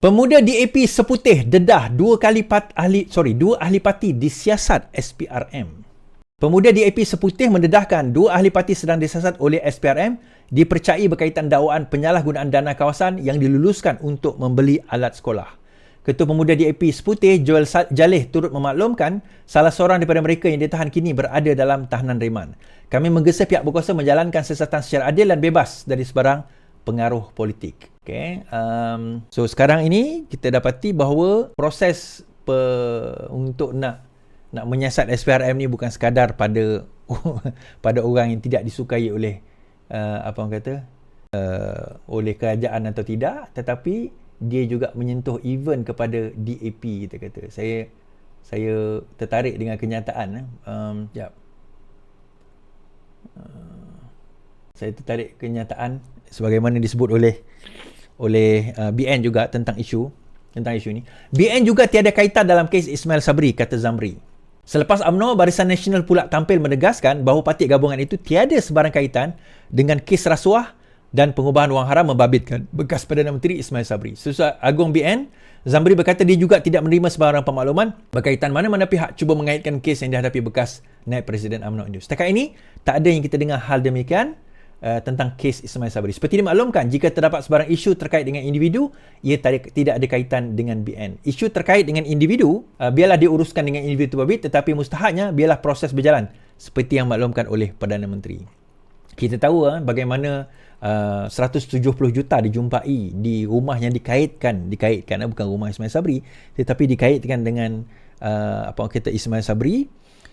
Pemuda DAP seputih dedah dua kali pat, ahli sorry dua ahli parti disiasat SPRM. Pemuda DAP seputih mendedahkan dua ahli parti sedang disiasat oleh SPRM dipercayai berkaitan dakwaan penyalahgunaan dana kawasan yang diluluskan untuk membeli alat sekolah. Ketua Pemuda DAP Seputih Joel Jalih turut memaklumkan salah seorang daripada mereka yang ditahan kini berada dalam tahanan reman. Kami menggesa pihak berkuasa menjalankan siasatan secara adil dan bebas dari sebarang pengaruh politik. Okay. Um, so sekarang ini kita dapati bahawa proses pe, untuk nak nak menyiasat SPRM ni bukan sekadar pada pada orang yang tidak disukai oleh uh, apa orang kata uh, oleh kerajaan atau tidak tetapi dia juga menyentuh event kepada DAP kita kata saya saya tertarik dengan kenyataan eh. um, jap. Uh, saya tertarik kenyataan sebagaimana disebut oleh oleh uh, BN juga tentang isu tentang isu ini. BN juga tiada kaitan dalam kes Ismail Sabri kata Zamri. Selepas UMNO, Barisan Nasional pula tampil menegaskan bahawa parti gabungan itu tiada sebarang kaitan dengan kes rasuah dan pengubahan wang haram membabitkan bekas Perdana Menteri Ismail Sabri. Sesuai Agung BN, Zamri berkata dia juga tidak menerima sebarang pemakluman berkaitan mana-mana pihak cuba mengaitkan kes yang dihadapi bekas naib Presiden UMNO Indus. Setakat ini, tak ada yang kita dengar hal demikian uh, tentang kes Ismail Sabri. Seperti dimaklumkan, jika terdapat sebarang isu terkait dengan individu, ia tidak ada kaitan dengan BN. Isu terkait dengan individu, uh, biarlah diuruskan dengan individu terbabit, tetapi mustahaknya biarlah proses berjalan seperti yang maklumkan oleh Perdana Menteri. Kita tahu uh, bagaimana uh, 170 juta dijumpai di rumah yang dikaitkan, dikaitkan uh, bukan rumah Ismail Sabri, tetapi dikaitkan dengan uh, apa kita Ismail Sabri,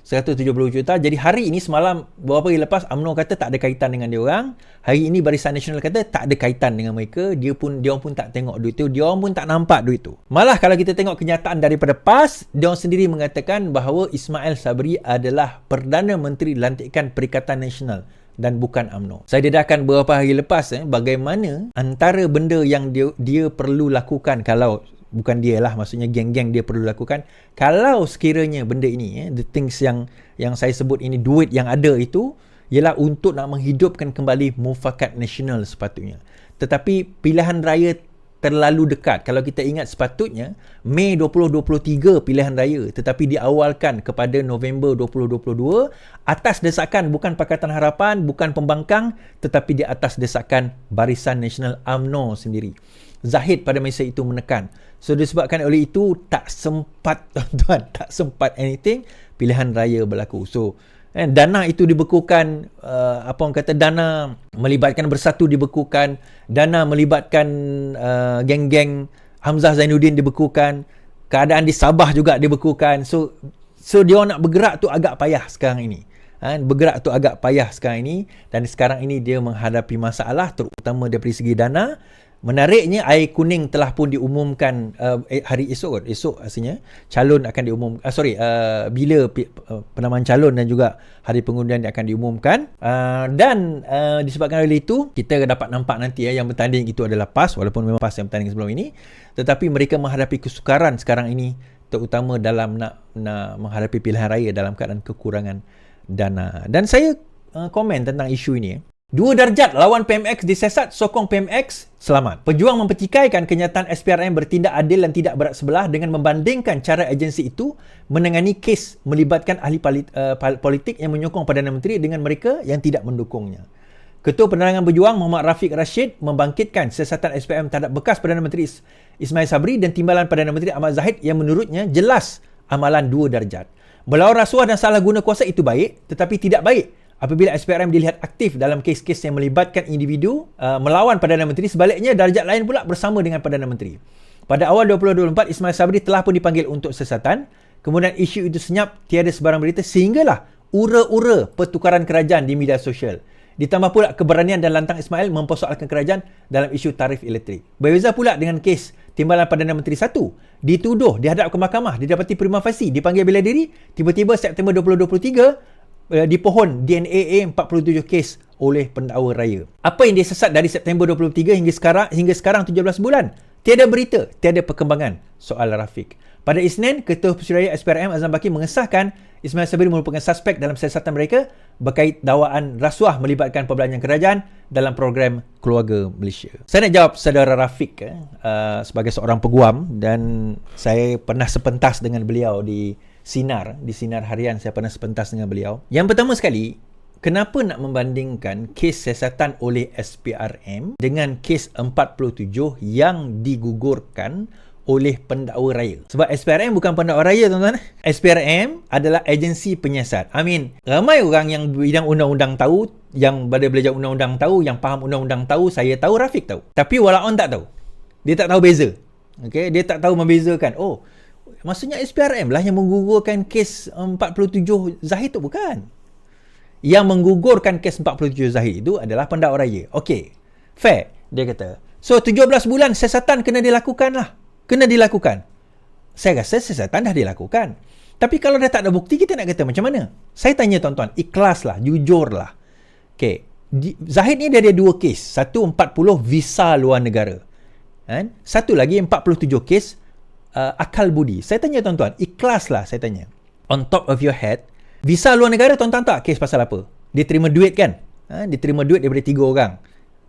170 juta. Jadi hari ini semalam beberapa hari lepas UMNO kata tak ada kaitan dengan dia orang. Hari ini Barisan Nasional kata tak ada kaitan dengan mereka. Dia pun dia pun tak tengok duit tu. Dia orang pun tak nampak duit tu. Malah kalau kita tengok kenyataan daripada PAS, dia orang sendiri mengatakan bahawa Ismail Sabri adalah Perdana Menteri Lantikan Perikatan Nasional dan bukan UMNO. Saya dedahkan beberapa hari lepas eh, bagaimana antara benda yang dia dia perlu lakukan kalau bukan dia lah maksudnya geng-geng dia perlu lakukan. Kalau sekiranya benda ini eh, the things yang yang saya sebut ini duit yang ada itu ialah untuk nak menghidupkan kembali mufakat nasional sepatutnya. Tetapi pilihan raya terlalu dekat. Kalau kita ingat sepatutnya Mei 2023 pilihan raya. Tetapi diawalkan kepada November 2022 atas desakan bukan Pakatan Harapan bukan pembangkang tetapi di atas desakan Barisan Nasional AMNO sendiri. Zahid pada masa itu menekan So disebabkan oleh itu tak sempat tuan-tuan, tak sempat anything pilihan raya berlaku. So eh, dana itu dibekukan uh, apa orang kata dana melibatkan bersatu dibekukan, dana melibatkan uh, geng-geng Hamzah Zainuddin dibekukan, keadaan di Sabah juga dibekukan. So so dia nak bergerak tu agak payah sekarang ini. Ha, bergerak tu agak payah sekarang ini dan sekarang ini dia menghadapi masalah terutama dari segi dana Menariknya air kuning telah pun diumumkan uh, hari esok esok asalnya calon akan diumum uh, sorry uh, bila uh, penamaan calon dan juga hari pengundian akan diumumkan. Uh, dan uh, disebabkan oleh itu kita dapat nampak nanti ya yang bertanding itu adalah PAS walaupun memang PAS yang bertanding sebelum ini. Tetapi mereka menghadapi kesukaran sekarang ini terutama dalam nak nak menghadapi pilihan raya dalam keadaan kekurangan dana. Dan saya uh, komen tentang isu ini Dua darjat lawan PMX disesat sokong PMX selamat. Pejuang mempertikaikan kenyataan SPRM bertindak adil dan tidak berat sebelah dengan membandingkan cara agensi itu menangani kes melibatkan ahli eh, politik yang menyokong Perdana Menteri dengan mereka yang tidak mendukungnya. Ketua Penerangan Berjuang Muhammad Rafiq Rashid membangkitkan siasatan SPRM terhadap bekas Perdana Menteri Ismail Sabri dan timbalan Perdana Menteri Ahmad Zahid yang menurutnya jelas amalan dua darjat. Melawan rasuah dan salah guna kuasa itu baik tetapi tidak baik apabila SPRM dilihat aktif dalam kes-kes yang melibatkan individu uh, melawan Perdana Menteri sebaliknya darjat lain pula bersama dengan Perdana Menteri. Pada awal 2024 Ismail Sabri telah pun dipanggil untuk sesatan kemudian isu itu senyap tiada sebarang berita sehinggalah ura-ura pertukaran kerajaan di media sosial. Ditambah pula keberanian dan lantang Ismail mempersoalkan kerajaan dalam isu tarif elektrik. Berbeza pula dengan kes Timbalan Perdana Menteri 1. Dituduh dihadap ke mahkamah, didapati prima facie, dipanggil bela diri, tiba-tiba September 2023 uh, di pohon DNA 47 kes oleh pendakwa raya. Apa yang dia sesat dari September 23 hingga sekarang hingga sekarang 17 bulan? Tiada berita, tiada perkembangan soal Rafiq. Pada Isnin, Ketua Pesuruhjaya SPRM Azam Baki mengesahkan Ismail Sabri merupakan suspek dalam siasatan mereka berkait dakwaan rasuah melibatkan perbelanjaan kerajaan dalam program keluarga Malaysia. Saya nak jawab saudara Rafiq eh, uh, sebagai seorang peguam dan saya pernah sepentas dengan beliau di Sinar, di Sinar Harian saya pernah sepentas dengan beliau. Yang pertama sekali, kenapa nak membandingkan kes siasatan oleh SPRM dengan kes 47 yang digugurkan oleh pendakwa raya. Sebab SPRM bukan pendakwa raya tuan-tuan. SPRM adalah agensi penyiasat. I mean, ramai orang yang bidang undang-undang tahu, yang pada belajar undang-undang tahu, yang faham undang-undang tahu, saya tahu, Rafiq tahu. Tapi walaupun tak tahu. Dia tak tahu beza. Okay? Dia tak tahu membezakan. Oh, maksudnya SPRM lah yang menggugurkan kes 47 Zahid tu bukan. Yang menggugurkan kes 47 Zahid itu adalah pendakwa raya. Okey. Fair. Dia kata. So 17 bulan siasatan kena dilakukan lah kena dilakukan. Saya rasa siasatan dah dilakukan. Tapi kalau dah tak ada bukti, kita nak kata macam mana? Saya tanya tuan-tuan, ikhlaslah, jujurlah. Okay. Zahid ni dia ada dua kes. Satu 40 visa luar negara. Kan? Satu lagi 47 kes uh, akal budi. Saya tanya tuan-tuan, ikhlaslah saya tanya. On top of your head, visa luar negara tuan-tuan tak kes pasal apa? Dia terima duit kan? Ha? Dia terima duit daripada tiga orang.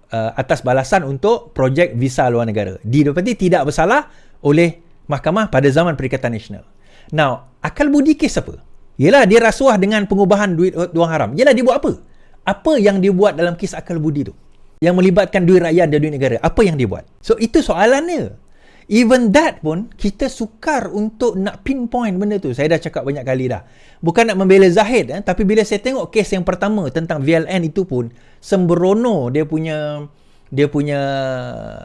Uh, atas balasan untuk projek visa luar negara. Didapati tidak bersalah, oleh mahkamah pada zaman Perikatan Nasional. Now, akal budi kes apa? Yelah, dia rasuah dengan pengubahan duit wang haram. Yelah, dia buat apa? Apa yang dia buat dalam kes akal budi tu? Yang melibatkan duit rakyat dan duit negara. Apa yang dia buat? So, itu soalannya. Even that pun, kita sukar untuk nak pinpoint benda tu. Saya dah cakap banyak kali dah. Bukan nak membela Zahid. Eh? Tapi bila saya tengok kes yang pertama tentang VLN itu pun, sembrono dia punya dia punya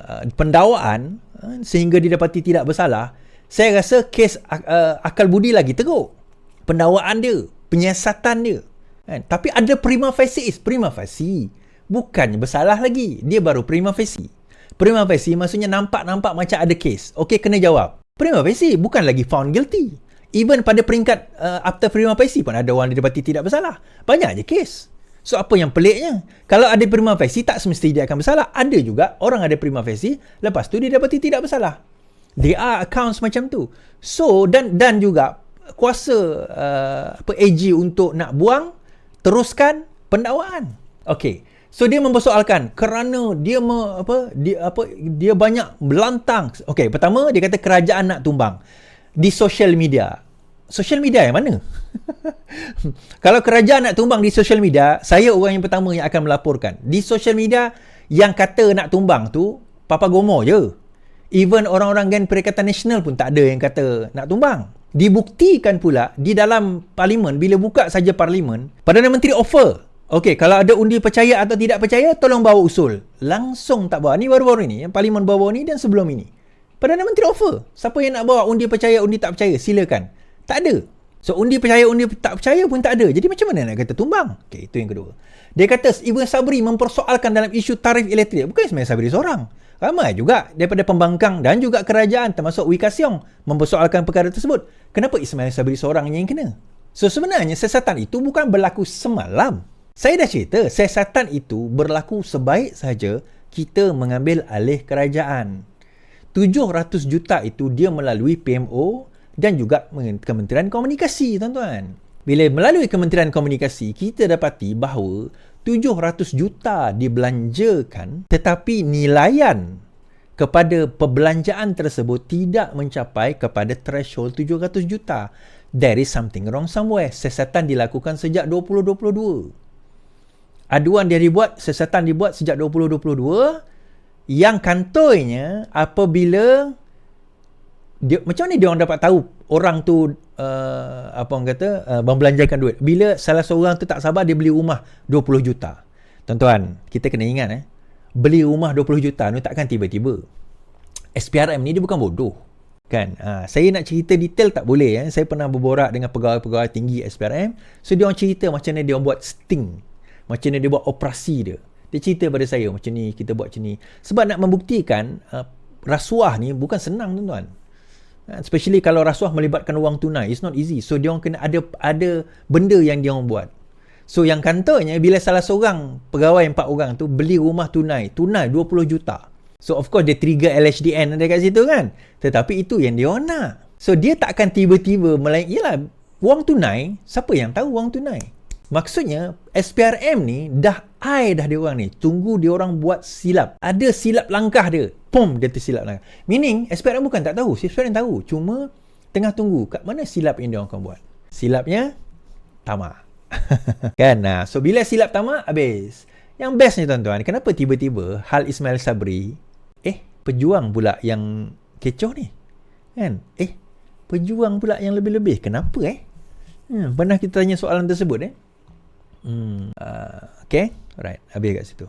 uh, pendakwaan Ha, sehingga didapati tidak bersalah, saya rasa kes uh, akal budi lagi teruk. Pendakwaan dia, penyiasatan dia. Kan? Tapi ada prima facie, prima facie. Bukannya bersalah lagi. Dia baru prima facie. Prima facie maksudnya nampak-nampak macam ada kes. Okey, kena jawab. Prima facie bukan lagi found guilty. Even pada peringkat uh, after prima facie pun ada orang didapati tidak bersalah. Banyak je kes. So apa yang peliknya? Kalau ada prima facie tak semestinya dia akan bersalah. Ada juga orang ada prima facie lepas tu dia dapati tidak bersalah. There are accounts macam tu. So dan dan juga kuasa uh, apa AG untuk nak buang teruskan pendakwaan. Okay. So dia mempersoalkan kerana dia me, apa dia apa dia banyak belantang. Okay, pertama dia kata kerajaan nak tumbang di social media social media yang mana? Kalau kerajaan nak tumbang di social media, saya orang yang pertama yang akan melaporkan. Di social media, yang kata nak tumbang tu, Papa Gomo je. Even orang-orang gen Perikatan Nasional pun tak ada yang kata nak tumbang. Dibuktikan pula di dalam parlimen, bila buka saja parlimen, Perdana Menteri offer. Okey, kalau ada undi percaya atau tidak percaya, tolong bawa usul. Langsung tak bawa. Ni baru-baru ni, yang parlimen bawa ni dan sebelum ini. Perdana Menteri offer. Siapa yang nak bawa undi percaya, undi tak percaya, silakan. Tak ada. So undi percaya, undi tak percaya pun tak ada. Jadi macam mana nak kata tumbang? Okay, itu yang kedua. Dia kata Ibn Sabri mempersoalkan dalam isu tarif elektrik. Bukan Ismail Sabri seorang. Ramai juga daripada pembangkang dan juga kerajaan termasuk Wika Siong mempersoalkan perkara tersebut. Kenapa Ismail Sabri seorang yang kena? So sebenarnya siasatan itu bukan berlaku semalam. Saya dah cerita, siasatan itu berlaku sebaik saja kita mengambil alih kerajaan. 700 juta itu dia melalui PMO dan juga Kementerian Komunikasi tuan-tuan. Bila melalui Kementerian Komunikasi kita dapati bahawa 700 juta dibelanjakan tetapi nilaian kepada perbelanjaan tersebut tidak mencapai kepada threshold 700 juta. There is something wrong somewhere. Sesatan dilakukan sejak 2022. Aduan dia dibuat, sesatan dibuat sejak 2022 yang kantornya apabila dia macam ni dia orang dapat tahu orang tu uh, apa orang kata uh, membelanjakan duit? Bila salah seorang tu tak sabar dia beli rumah 20 juta. Tuan-tuan kita kena ingat eh beli rumah 20 juta ni takkan tiba-tiba. SPRM ni dia bukan bodoh kan? Uh, saya nak cerita detail tak boleh eh. Saya pernah berborak dengan pegawai-pegawai tinggi SPRM so dia orang cerita macam mana dia orang buat sting macam mana dia buat operasi dia dia cerita pada saya macam ni kita buat macam ni sebab nak membuktikan uh, rasuah ni bukan senang tuan-tuan Ha, especially kalau rasuah melibatkan wang tunai, it's not easy. So dia orang kena ada ada benda yang dia orang buat. So yang kantornya bila salah seorang pegawai empat orang tu beli rumah tunai, tunai 20 juta. So of course dia trigger LHDN ada kat situ kan. Tetapi itu yang dia nak. So dia tak akan tiba-tiba melain yalah wang tunai, siapa yang tahu wang tunai? Maksudnya SPRM ni dah ai dah dia orang ni. Tunggu dia orang buat silap. Ada silap langkah dia. Pom dia tersilap langkah. Meaning SPRM bukan tak tahu, SPRM tahu. Cuma tengah tunggu kat mana silap yang dia orang akan buat. Silapnya tamak. kan? Nah, so bila silap tamak habis. Yang best ni tuan-tuan, kenapa tiba-tiba Hal Ismail Sabri Eh, pejuang pula yang kecoh ni. Kan? Eh, pejuang pula yang lebih-lebih. Kenapa eh? Hmm, pernah kita tanya soalan tersebut eh? Hmm, uh, okay. Alright, habis kat situ.